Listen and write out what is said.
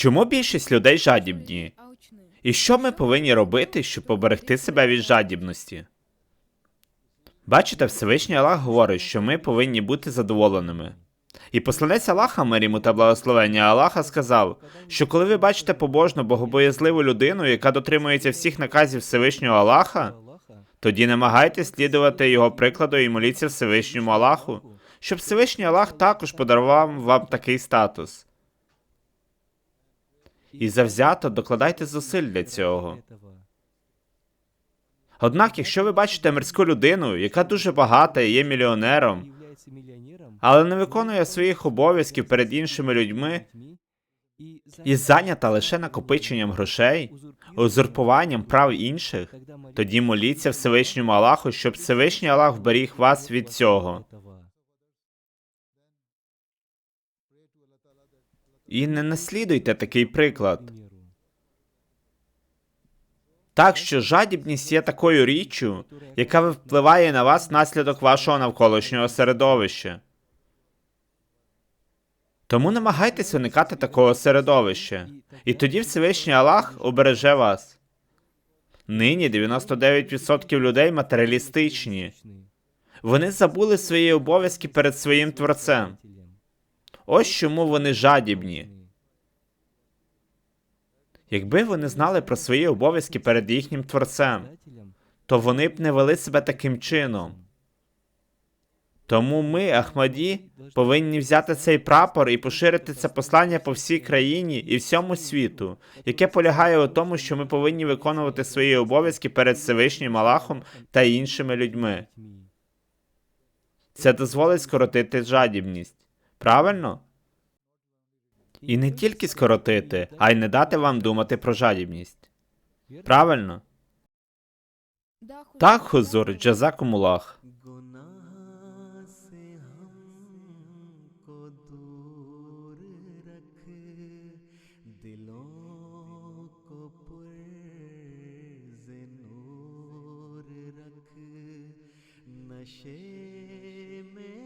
Чому більшість людей жадібні? І що ми повинні робити, щоб поберегти себе від жадібності? Бачите, Всевишній Аллах говорить, що ми повинні бути задоволеними. І посланець Аллаха, мир йому та благословення Аллаха, сказав, що коли ви бачите побожну, богобоязливу людину, яка дотримується всіх наказів Всевишнього Аллаха, тоді намагайтесь слідувати його прикладу і моліться Всевишньому Аллаху, щоб Всевишній Аллах також подарував вам такий статус. І завзято докладайте зусиль для цього. Однак, якщо ви бачите мирську людину, яка дуже багата і є мільйонером, але не виконує своїх обов'язків перед іншими людьми і зайнята лише накопиченням грошей, узурпуванням прав інших, тоді моліться Всевишньому Аллаху, щоб Всевишній Аллах вберіг вас від цього. І не наслідуйте такий приклад. Так що жадібність є такою річчю, яка впливає на вас внаслідок вашого навколишнього середовища. Тому намагайтесь уникати такого середовища, і тоді Всевишній Аллах обереже вас. Нині 99% людей матеріалістичні. Вони забули свої обов'язки перед своїм творцем. Ось чому вони жадібні. Якби вони знали про свої обов'язки перед їхнім творцем, то вони б не вели себе таким чином. Тому ми, Ахмаді, повинні взяти цей прапор і поширити це послання по всій країні і всьому світу, яке полягає у тому, що ми повинні виконувати свої обов'язки перед Всевишнім Аллахом та іншими людьми. Це дозволить скоротити жадібність. Правильно? І не тільки скоротити, а й не дати вам думати про жадібність. Правильно? Так, хузур, джазакумулах. نشے میں